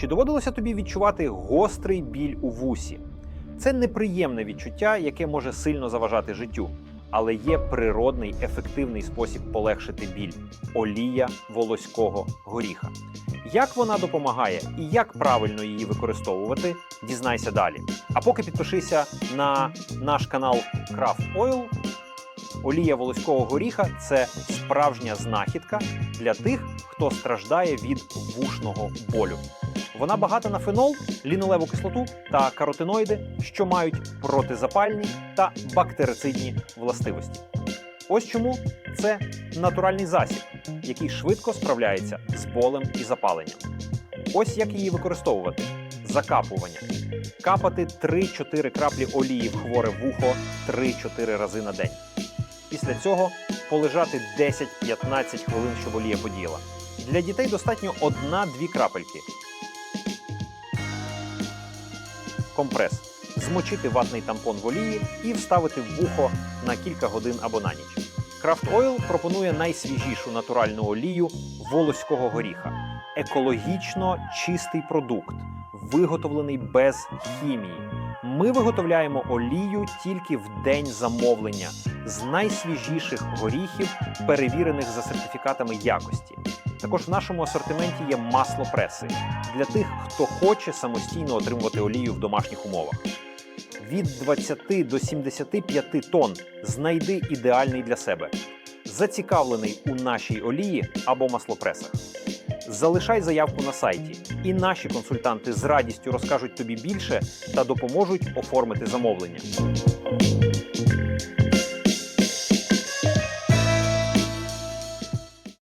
Чи доводилося тобі відчувати гострий біль у вусі? Це неприємне відчуття, яке може сильно заважати життю, але є природний ефективний спосіб полегшити біль олія волоського горіха. Як вона допомагає і як правильно її використовувати, дізнайся далі. А поки підпишися на наш канал Craft Oil. Олія волоського горіха це справжня знахідка для тих, хто страждає від вушного болю. Вона багата на фенол, лінолеву кислоту та каротиноїди, що мають протизапальні та бактерицидні властивості. Ось чому це натуральний засіб, який швидко справляється з болем і запаленням. Ось як її використовувати: закапування. Капати 3-4 краплі олії в хворе вухо 3-4 рази на день. Після цього полежати 10-15 хвилин, щоб олія подіяла. Для дітей достатньо 1-2 крапельки. Компрес. Змочити ватний тампон в олії і вставити в вухо на кілька годин або на ніч. Крафт Ойл пропонує найсвіжішу натуральну олію волоського горіха. Екологічно чистий продукт, виготовлений без хімії. Ми виготовляємо олію тільки в день замовлення з найсвіжіших горіхів, перевірених за сертифікатами якості. Також в нашому асортименті є масло преси для тих, хто хоче самостійно отримувати олію в домашніх умовах. Від 20 до 75 тонн знайди ідеальний для себе. Зацікавлений у нашій олії або маслопресах. Залишай заявку на сайті, і наші консультанти з радістю розкажуть тобі більше та допоможуть оформити замовлення.